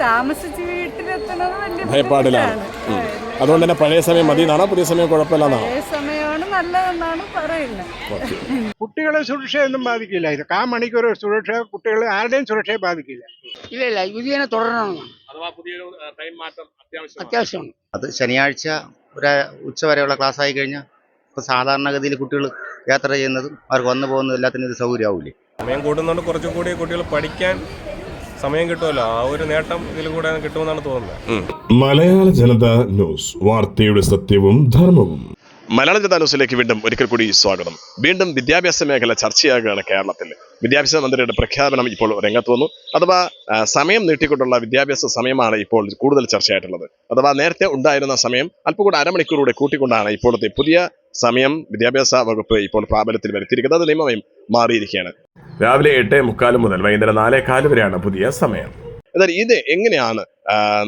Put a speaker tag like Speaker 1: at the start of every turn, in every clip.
Speaker 1: താമസിച്ച് വീട്ടിലെത്തണത് വലിയ
Speaker 2: ഭയപ്പാടിലാണ്.
Speaker 1: ബുദ്ധിമുട്ടാണ്.
Speaker 2: ഉം. അതുകൊണ്ട് തന്നെ പഴയ സമയം മതി എന്നാണോ? പുതിയ സമയം കുഴപ്പമില്ലെന്നാണോ
Speaker 1: പഴയ സമയമാണ് നല്ലതെന്നാണ് പറയുന്നത്.
Speaker 3: കുട്ടികളെ സുരക്ഷയൊന്നും ബാധിക്കില്ല. ഇത് കാ മണിക്കൂർ സുരക്ഷ കുട്ടികളെ ആരുടെയും സുരക്ഷയെ ബാധിക്കില്ല.
Speaker 4: ഇല്ല ഇല്ല ഇത് തന്നെ തുടരണം
Speaker 2: അഥവാ പുതിയ ടൈം മാറ്റം അത്യാവശ്യം
Speaker 4: അത്യാവശ്യമാണ്.
Speaker 5: അത് ശനിയാഴ്ച ഒരു ഉച്ച വരെയുള്ള ക്ലാസ് ആയി കഴിഞ്ഞാൽ ഇപ്പോൾ സാധാരണഗതിയിൽ കുട്ടികൾ യാത്ര ചെയ്യുന്നതും അവർക്ക് വന്നു പോകുന്നതും എല്ലാത്തിനും ഇത് സൗകര്യമാവില്ലേ
Speaker 6: സമയം കൂടുന്നതുകൊണ്ട് കുറച്ചും കൂടി കുട്ടികൾ പഠിക്കാൻ സമയം കിട്ടുമല്ലോ. ആ ഒരു നേട്ടം ഇതിൽ കൂടെ കിട്ടുമെന്നാണ് തോന്നുന്നത്.
Speaker 7: മലയാള ജനത ന്യൂസ്. വാർത്തയുടെ സത്യവും ധർമ്മവും.
Speaker 2: മലയാള ജനതാ ന്യൂസിലേക്ക് വീണ്ടും ഒരിക്കൽ കൂടി സ്വാഗതം. വീണ്ടും വിദ്യാഭ്യാസ മേഖല ചർച്ചയാകുകയാണ് കേരളത്തിൽ. വിദ്യാഭ്യാസ മന്ത്രിയുടെ പ്രഖ്യാപനം ഇപ്പോൾ രംഗത്ത് വന്നു. അഥവാ സമയം നീട്ടിക്കൊണ്ടുള്ള വിദ്യാഭ്യാസ സമയമാണ് ഇപ്പോൾ കൂടുതൽ ചർച്ചയായിട്ടുള്ളത്. അഥവാ നേരത്തെ ഉണ്ടായിരുന്ന സമയം അല്പം കൂടെ അരമണിക്കൂറൂടെ കൂട്ടിക്കൊണ്ടാണ് ഇപ്പോഴത്തെ പുതിയ സമയം വിദ്യാഭ്യാസ വകുപ്പ് ഇപ്പോൾ പ്രാബല്യത്തിൽ വരുത്തിയിരിക്കുന്നത്. അത് നിയമമായും മാറിയിരിക്കുകയാണ്. രാവിലെ എട്ട് മുക്കാൽ മുതൽ വൈകുന്നേരം നാലേകാൽ വരെയാണ് പുതിയ സമയം. എന്നാൽ ഇത് എങ്ങനെയാണ്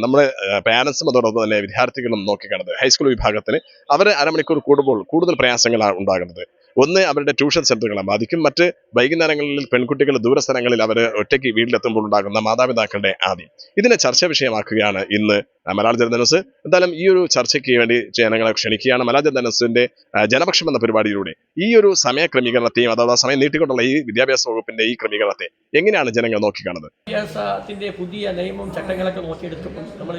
Speaker 2: നമ്മുടെ പാരൻസും അതോടൊപ്പം തന്നെ വിദ്യാർത്ഥികളും നോക്കിക്കാണുന്നത്? ഹൈസ്കൂൾ വിഭാഗത്തിന് അവർ അരമണിക്കൂർ കൂടുമ്പോൾ കൂടുതൽ പ്രയാസങ്ങളാണ് ഉണ്ടാകുന്നത്? ഒന്ന് അവരുടെ ട്യൂഷൻ സെന്ററുകളെ ബാധിക്കും. മറ്റ് വൈകുന്നേരങ്ങളിൽ പെൺകുട്ടികൾ ദൂരസ്ഥലങ്ങളിൽ അവർ ഒറ്റയ്ക്ക് വീട്ടിലെത്തുമ്പോൾ ഉണ്ടാകുന്ന മാതാപിതാക്കളുടെ ആദ്യം ഇതിനെ ചർച്ച വിഷയമാക്കുകയാണ് ഇന്ന് മലയാള ജനത ന്യൂസ്. എന്തായാലും ഈ ഒരു ചർച്ചയ്ക്ക് വേണ്ടി ജനങ്ങളെ ക്ഷണിക്കുകയാണ് മലയാള ജനത ന്യൂസിന്റെ ആ, ജനപക്ഷം എന്ന പരിപാടിയിലൂടെ. ഈ ഒരു സമയ ക്രമീകരണത്തെയും അഥവാ സമയം നീട്ടിക്കൊണ്ടുള്ള ഈ വിദ്യാഭ്യാസ വകുപ്പിന്റെ ഈ ക്രമീകരണത്തെ എങ്ങനെയാണ് ജനങ്ങൾ നോക്കിക്കാണുന്നത്?
Speaker 8: വിദ്യാഭ്യാസത്തിന്റെ പുതിയ നിയമവും ചട്ടങ്ങളൊക്കെ നോക്കിയെടുത്തപ്പോൾ നമ്മൾ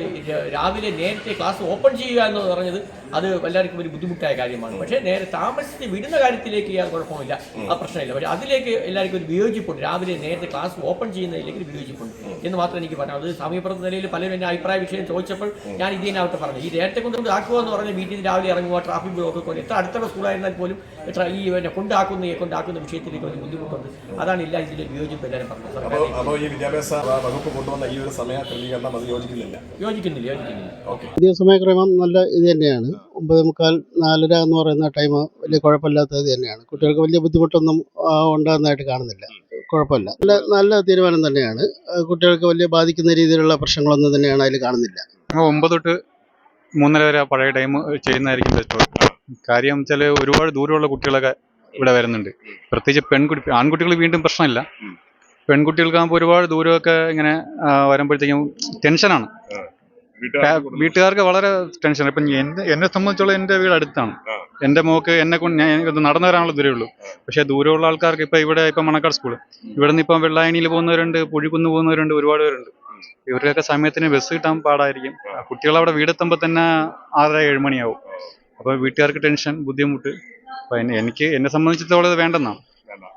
Speaker 8: രാവിലെ നേരത്തെ ക്ലാസ് ഓപ്പൺ ചെയ്യുക എന്ന് പറഞ്ഞത് അത് എല്ലാവർക്കും ഒരു ബുദ്ധിമുട്ടായ കാര്യമാണ്. പക്ഷേ നേരെ താമസിച്ച് വിടുന്ന കാര്യത്തിലേക്ക് ചെയ്യാൻ കുഴപ്പമില്ല ആ പ്രശ്നമില്ല. പക്ഷേ അതിലേക്ക് എല്ലാവർക്കും ഒരു വിയോജിപ്പുണ്ട്. രാവിലെ നേരത്തെ ക്ലാസ് ഓപ്പൺ ചെയ്യുന്നതിലേക്ക് ഒരു വിയോജിപ്പുണ്ട് എന്ന് മാത്രം എനിക്ക് പറഞ്ഞു അത് സമയപ്രദ നിലയിൽ പലരും എന്നെ അഭിപ്രായ വിഷയം ചോദിച്ചപ്പോൾ ഞാൻ ഇതിനകത്ത് പറഞ്ഞു. ഈ നേരത്തെ കൊണ്ട് ആക്കുക എന്ന് പറഞ്ഞാൽ വീട്ടിൽ നിന്ന് രാവിലെ ഇറങ്ങുക ട്രാഫിക് ബ്ലോക്ക് പോലെ എത്ര അടുത്തുള്ള സ്കൂളായിരുന്നാൽ പോലും എത്ര ഈ പിന്നെ കൊണ്ടാക്കുന്ന ഈ കൊണ്ടാക്കുന്ന വിഷയത്തിലേക്ക് ഒരു ബുദ്ധിമുട്ടുണ്ട്. അതാണ് ഇല്ല ഇതിന്റെ വിയോജിപ്പ് എല്ലാവരും പറഞ്ഞത്.
Speaker 2: അപ്പോൾ ഈ വിദ്യാഭ്യാസ വകുപ്പ് കൊണ്ടുവന്ന ഈ ഒരു സമയ ക്രമീകരണം അത് യോജിക്കുന്നില്ല?
Speaker 8: യോജിക്കുന്നില്ല യോജിക്കുന്നില്ല.
Speaker 9: ഓക്കെ. സമയക്രമം നല്ല ഇത് തന്നെയാണ്. ഒമ്പത് മുക്കാൽ നാലര എന്ന് പറയുന്ന ടൈം വലിയ കുഴപ്പമില്ലാത്ത ഇത് തന്നെയാണ്. കുട്ടികൾക്ക് വലിയ ബുദ്ധിമുട്ടൊന്നും ഉണ്ടാകുന്നതായിട്ട് കാണുന്നില്ല. കുഴപ്പമില്ല. നല്ല നല്ല തീരുമാനം തന്നെയാണ്. കുട്ടികൾക്ക് വലിയ ബാധിക്കുന്ന രീതിയിലുള്ള പ്രശ്നങ്ങളൊന്നും തന്നെയാണ് അതിൽ കാണുന്നില്ല.
Speaker 10: ഒമ്പത് തൊട്ട് മൂന്നര വരെ പഴയ ടൈം ചെയ്യുന്നതായിരിക്കും ബെറ്റർ കാര്യം വെച്ചാൽ ഒരുപാട് ദൂരമുള്ള കുട്ടികളൊക്കെ ഇവിടെ വരുന്നുണ്ട്. പ്രത്യേകിച്ച് പെൺകുട്ടി ആൺകുട്ടികൾ വീണ്ടും പ്രശ്നമില്ല. പെൺകുട്ടികൾക്കാകുമ്പോൾ ഒരുപാട് ദൂരമൊക്കെ ഇങ്ങനെ വരുമ്പോഴത്തേക്കും ടെൻഷനാണ് വീട്ടുകാർക്ക് വളരെ ടെൻഷൻ ഇപ്പം എന്നെ എന്നെ സംബന്ധിച്ചോളം എന്റെ വീട് അടുത്താണ്. എന്റെ മോക്ക് എന്നെ കൊണ്ട് ഞാൻ നടന്നു വരാനുള്ള ദൂരേ ഉള്ളൂ. പക്ഷേ ദൂരമുള്ള ആൾക്കാർക്ക് ഇപ്പം ഇവിടെ ഇപ്പം മണക്കാട് സ്കൂൾ ഇവിടെ നിന്ന് ഇപ്പം വെള്ളായണിയിൽ പോകുന്നവരുണ്ട് പുഴിക്കുന്ന് പോകുന്നവരുണ്ട് ഒരുപാട് പേരുണ്ട്. ഇവർക്കൊക്കെ സമയത്തിന് ബസ് കിട്ടാൻ പാടായിരിക്കും. കുട്ടികൾ അവിടെ വീടെത്തുമ്പോൾ തന്നെ ആറര ഏഴ് മണിയാവും. അപ്പോൾ വീട്ടുകാർക്ക് ടെൻഷൻ ബുദ്ധിമുട്ട്. അപ്പം എനിക്ക് എന്നെ സംബന്ധിച്ചിടത്തോളം ഇത് വേണ്ടെന്നാണ്.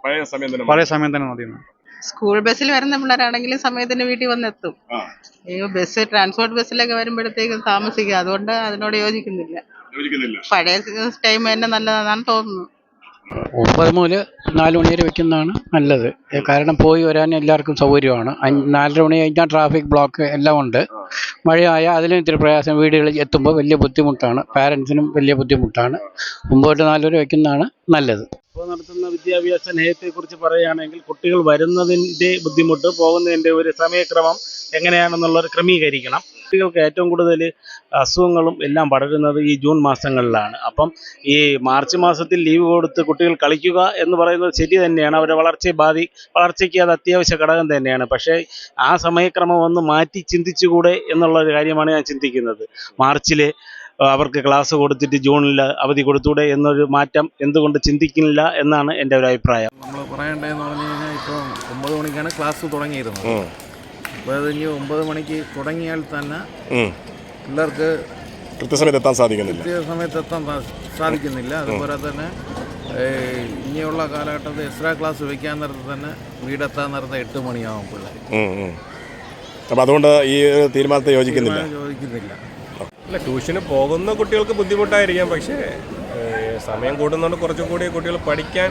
Speaker 2: പഴയ സമയം തന്നെ
Speaker 10: പഴയ സമയം തന്നെ മതിയെന്നാണ്
Speaker 1: സ്കൂൾ ബസ്സിൽ വരുന്ന പിള്ളേരാണെങ്കിലും സമയത്തിന് വീട്ടിൽ വന്നെത്തും. ഈ ബസ് ട്രാൻസ്പോർട്ട് ബസ്സിലൊക്കെ വരുമ്പോഴത്തേക്കും താമസിക്കുക അതുകൊണ്ട് അതിനോട് യോജിക്കുന്നില്ല.
Speaker 2: യോജിക്കുന്നില്ല.
Speaker 1: പഴയ ടൈം തന്നെ നല്ലതാണെന്ന് തോന്നുന്നു.
Speaker 4: ഒമ്പത് മുതൽ നാലു മണി വരെ വെക്കുന്നതാണ് നല്ലത്. കാരണം പോയി വരാൻ എല്ലാവർക്കും സൗകര്യമാണ്. നാലര മണി കഴിഞ്ഞാൽ ട്രാഫിക് ബ്ലോക്ക് എല്ലാം ഉണ്ട്. മഴയായ അതിലും ഇത്തിരി പ്രയാസം വീടുകളിൽ എത്തുമ്പോൾ വലിയ ബുദ്ധിമുട്ടാണ്. പാരൻസിനും വലിയ ബുദ്ധിമുട്ടാണ്. ഒമ്പത് തൊട്ട് നാലു വരെ വെക്കുന്നതാണ് നല്ലത്.
Speaker 9: ഇപ്പോൾ നടത്തുന്ന വിദ്യാഭ്യാസ നയത്തെക്കുറിച്ച് പറയുകയാണെങ്കിൽ കുട്ടികൾ വരുന്നതിന്റെ ബുദ്ധിമുട്ട് പോകുന്നതിന്റെ ഒരു സമയക്രമം എങ്ങനെയാണെന്നുള്ളത് ക്രമീകരിക്കണം. കുട്ടികൾക്ക് ഏറ്റവും കൂടുതൽ അസുഖങ്ങളും എല്ലാം പടരുന്നത് ഈ ജൂൺ മാസങ്ങളിലാണ്. അപ്പം ഈ മാർച്ച് മാസത്തിൽ ലീവ് കൊടുത്ത് കുട്ടികൾ കളിക്കുക എന്ന് പറയുന്നത് ശരി തന്നെയാണ്. അവരുടെ വളർച്ചയെ ബാധി വളർച്ചയ്ക്ക് അത് അത്യാവശ്യ ഘടകം തന്നെയാണ്. പക്ഷേ ആ സമയക്രമം ഒന്ന് മാറ്റി ചിന്തിച്ചുകൂടെ എന്നുള്ള ഒരു കാര്യമാണ് ഞാൻ ചിന്തിക്കുന്നത്. മാർച്ചിൽ അവർക്ക് ക്ലാസ് കൊടുത്തിട്ട് ജൂണിൽ അവധി കൊടുത്തൂടെ എന്നൊരു മാറ്റം എന്തുകൊണ്ട് ചിന്തിക്കുന്നില്ല എന്നാണ് എന്റെ ഒരു അഭിപ്രായം.
Speaker 11: നമ്മൾ പറയേണ്ടതെന്ന് പറഞ്ഞു കഴിഞ്ഞാൽ ഇപ്പോൾ ഒമ്പത് മണിക്കാണ് ക്ലാസ് തുടങ്ങിയിരുന്നത്. അപ്പോൾ അത് ഇനി ഒമ്പത് മണിക്ക് തുടങ്ങിയാൽ തന്നെ പിള്ളേർക്ക്
Speaker 2: കൃത്യസമയത്ത് എത്താൻ സാധിക്കുന്നില്ല.
Speaker 11: കൃത്യസമയത്ത് എത്താൻ സാധിക്കുന്നില്ല. അതുപോലെ തന്നെ ഇനിയുള്ള കാലഘട്ടത്തിൽ എക്സ്ട്രാ ക്ലാസ് വയ്ക്കാൻ നേരത്ത് തന്നെ വീടെത്താൻ നേരത്തെ എട്ട് മണിയാവും പിള്ളേർ
Speaker 2: അപ്പോൾ അതുകൊണ്ട് ഈ തീരുമാനത്തെ യോജിക്കുന്നില്ല.
Speaker 11: ചോദിക്കുന്നില്ല
Speaker 6: അല്ല ട്യൂഷന് പോകുന്ന കുട്ടികൾക്ക് ബുദ്ധിമുട്ടായിരിക്കാം പക്ഷേ സമയം കൂടുന്നതുകൊണ്ട് കുറച്ചും കൂടി കുട്ടികൾ പഠിക്കാൻ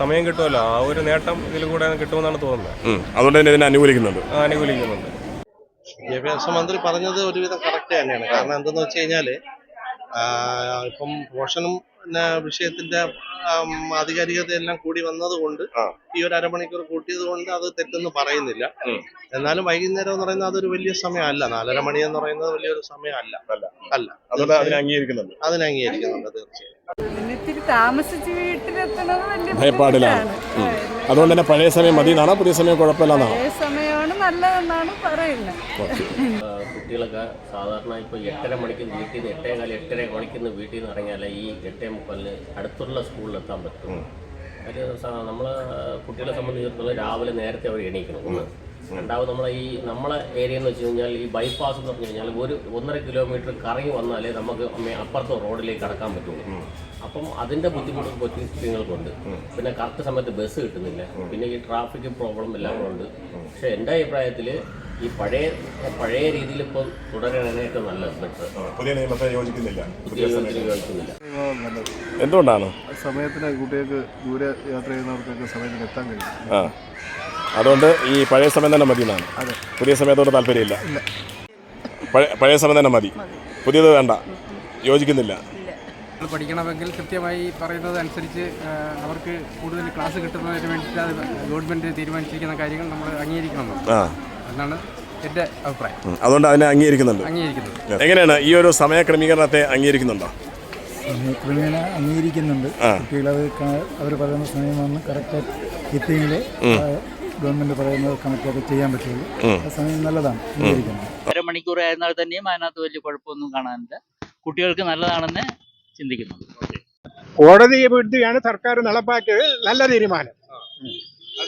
Speaker 6: സമയം കിട്ടുമല്ലോ. ആ ഒരു നേട്ടം ഇതിൽ കൂടെ കിട്ടുമെന്നാണ് തോന്നുന്നത്.
Speaker 2: അതുകൊണ്ട് തന്നെ ഇതിനെ അനുകൂലിക്കുന്നുണ്ട്.
Speaker 6: അനുകൂലിക്കുന്നുണ്ട്.
Speaker 5: വിദ്യാഭ്യാസ മന്ത്രി പറഞ്ഞത് ഒരുവിധം കറക്റ്റ് തന്നെയാണ്. കാരണം എന്തെന്ന് വെച്ച് കഴിഞ്ഞാൽ ഇപ്പം പോഷനും പിന്നെ വിഷയത്തിന്റെ ആം, ആധികാരികത എല്ലാം കൂടി വന്നതുകൊണ്ട്. ഈ ഒരു അരമണിക്കൂർ കൂട്ടിയത് കൊണ്ട് അത് തെറ്റെന്ന് പറയുന്നില്ല. എന്നാലും വൈകുന്നേരം എന്ന് പറയുന്നത് അതൊരു വലിയ സമയമല്ല. നാലര മണി എന്ന് പറയുന്നത് വലിയൊരു സമയമല്ല. അല്ല.
Speaker 2: അതിനീകരിക്കുന്നുണ്ട് അതിനെ അംഗീകരിക്കുന്നുണ്ട്.
Speaker 5: അതിനെ അംഗീകരിക്കുന്നുണ്ട് തീർച്ചയായും.
Speaker 1: താമസിച്ച് വീട്ടിലെത്തണത് വലിയ
Speaker 2: ഭയപ്പാടിലാണ്. അതുകൊണ്ട് തന്നെ പഴയ സമയം മതി എന്നാണോ പുതിയ സമയം കുഴപ്പമില്ലെന്നാണോ?
Speaker 1: പഴയ സമയമാണ്
Speaker 12: നല്ലതെന്നാണ് പറയുന്നത്
Speaker 13: കുട്ടികളൊക്കെ സാധാരണ ഇപ്പോൾ എട്ടര മണിക്ക് വീട്ടിൽ നിന്ന് എട്ടേ കാലം എട്ടര മണിക്ക് വീട്ടിൽ നിന്ന് ഇറങ്ങിയാലേ ഈ എട്ടേ മുക്കാലിന് അടുത്തുള്ള സ്കൂളിൽ എത്താൻ പറ്റും അത് നമ്മൾ കുട്ടികളെ സംബന്ധിച്ചിടത്തോളം രാവിലെ നേരത്തെ അവർ എണീക്കണം. രണ്ടാമത് നമ്മളെ ഈ നമ്മളെ ഏരിയ എന്ന് വെച്ച് കഴിഞ്ഞാൽ ഈ ബൈപ്പാസ് എന്ന് പറഞ്ഞു കഴിഞ്ഞാൽ ഒരു ഒന്നര കിലോമീറ്റർ കറങ്ങി വന്നാലേ നമുക്ക് അപ്പുറത്ത് റോഡിലേക്ക് കടക്കാൻ പറ്റുള്ളൂ. അപ്പം അതിന്റെ ബുദ്ധിമുട്ട് കൊച്ചു പിന്നെ കറക്റ്റ് സമയത്ത് ബസ് കിട്ടുന്നില്ല. പിന്നെ ഈ ട്രാഫിക് പ്രോബ്ലം എല്ലാം കൂടെ ഉണ്ട്. പക്ഷെ എന്റെ അഭിപ്രായത്തിൽ ഈ പഴയ പഴയ രീതിയിൽ ഇപ്പോൾ തുടരാനായിട്ട് നല്ല ബെറ്റർ
Speaker 2: പുതിയ നിയമത്തെ യോജിക്കുന്നില്ല.
Speaker 13: യോജിക്കുന്നില്ല.
Speaker 2: എന്തുകൊണ്ടാണ്?
Speaker 14: സമയത്തിന് കുട്ടികൾക്ക് ദൂരെ യാത്ര ചെയ്യുന്നവർക്കൊക്കെ സമയത്തിന് എത്താൻ കഴിയും.
Speaker 2: അതുകൊണ്ട് ഈ പഴയ സമയം തന്നെ മതി എന്നാണ് പുതിയ സമയത്തോട് താല്പര്യമില്ല. പഴയ പഴയ സമയം തന്നെ മതി. പുതിയത് വേണ്ട. യോജിക്കുന്നില്ല.
Speaker 4: പഠിക്കണമെങ്കിൽ കൃത്യമായി പറയുന്നത് അനുസരിച്ച് അവർക്ക് കൂടുതൽ ക്ലാസ് കിട്ടുന്നതിന് വേണ്ടിയിട്ട് അത് ഗവൺമെന്റ് തീരുമാനിച്ചിരിക്കുന്ന കാര്യങ്ങൾ നമ്മൾ അംഗീകരിക്കണം. എന്നാണ് എന്റെ അഭിപ്രായം.
Speaker 2: അതുകൊണ്ട് അതിനെ അംഗീകരിക്കുന്നുണ്ട്.
Speaker 4: അംഗീകരിക്കുന്നത്
Speaker 2: എങ്ങനെയാണ് ഈ ഒരു സമയ ക്രമീകരണത്തെ അംഗീകരിക്കുന്നുണ്ടോ?
Speaker 3: അംഗീകരിക്കുന്നുണ്ട്. കുട്ടികൾ അവർ പറയുന്ന സമയമാണ് വന്ന് കറക്റ്റ് എത്തിയെങ്കിൽ ഗവൺമെന്റ് പറയുന്നത് കണക്കൊക്കെ ചെയ്യാൻ പറ്റുള്ളൂ. ആ സമയം നല്ലതാണ്
Speaker 4: അരമണിക്കൂർ ആയിരുന്നാൽ തന്നെയും അതിനകത്ത് വലിയ കുഴപ്പമൊന്നും കാണാനില്ല. കുട്ടികൾക്ക് നല്ലതാണെന്ന് ചിന്തിക്കുന്നു.
Speaker 3: കോടതി വിടുത്തിയാണ് സർക്കാർ നടപ്പാക്കിയത്. നല്ല തീരുമാനം.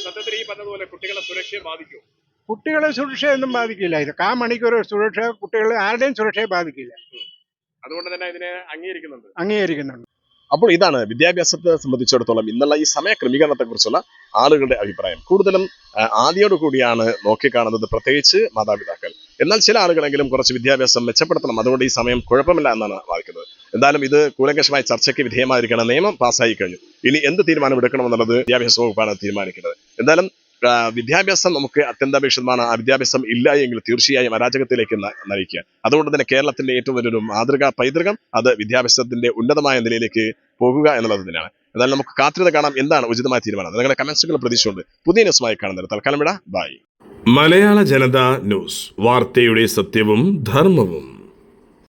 Speaker 2: സത്യത്തിൽ ഈ പറഞ്ഞതുപോലെ കുട്ടികളെ സുരക്ഷയെ ബാധിക്കും
Speaker 3: കുട്ടികളെ സുരക്ഷയൊന്നും ബാധിക്കില്ല. ഇത് കാ മണിക്കൂർ സുരക്ഷ കുട്ടികളെ ആരുടെയും സുരക്ഷയെ ബാധിക്കില്ല.
Speaker 2: അതുകൊണ്ട് തന്നെ ഇതിനെ അംഗീകരിക്കുന്നുണ്ട്.
Speaker 3: അംഗീകരിക്കുന്നുണ്ട്.
Speaker 2: അപ്പോൾ ഇതാണ് വിദ്യാഭ്യാസത്തെ സംബന്ധിച്ചിടത്തോളം ഇന്നുള്ള ഈ സമയ ക്രമീകരണത്തെ കുറിച്ചുള്ള ആളുകളുടെ അഭിപ്രായം. കൂടുതലും ആദ്യയോട് കൂടിയാണ് നോക്കിക്കാണുന്നത് പ്രത്യേകിച്ച് മാതാപിതാക്കൾ. എന്നാൽ ചില ആളുകളെങ്കിലും കുറച്ച് വിദ്യാഭ്യാസം മെച്ചപ്പെടുത്തണം. അതുകൊണ്ട് ഈ സമയം കുഴപ്പമില്ല എന്നാണ് വാദിക്കുന്നത് എന്തായാലും ഇത് കൂലങ്കഷമായ ചർച്ചയ്ക്ക് വിധേയമായിരിക്കണം നിയമം പാസ്സായി കഴിഞ്ഞു. ഇനി എന്ത് തീരുമാനം എടുക്കണമെന്നുള്ളത് വിദ്യാഭ്യാസ വകുപ്പാണ് തീരുമാനിക്കുന്നത് എന്തായാലും വിദ്യാഭ്യാസം നമുക്ക് അത്യന്താപേക്ഷിതമാണ്. ആ വിദ്യാഭ്യാസം ഇല്ല എങ്കിൽ തീർച്ചയായും അരാജകത്തിലേക്ക് നയിക്കുക. അതുകൊണ്ട് തന്നെ കേരളത്തിന്റെ ഏറ്റവും വലിയൊരു മാതൃക പൈതൃകം അത് വിദ്യാഭ്യാസത്തിന്റെ ഉന്നതമായ നിലയിലേക്ക് പോകുക എന്നുള്ളത് തന്നെയാണ്. എന്നാൽ നമുക്ക് കാത്തിരുന്ന് കാണാം എന്താണ് ഉചിതമായ തീരുമാനം. നിങ്ങളുടെ കമന്റ്സുകൾ പ്രതീക്ഷയുണ്ട്. പുതിയ ന്യൂസുമായി കാണുന്നത് തൽക്കാലം വിട. By
Speaker 15: Malayala Janata news. വാർത്തയുടെ സത്യവും ധർമ്മവും.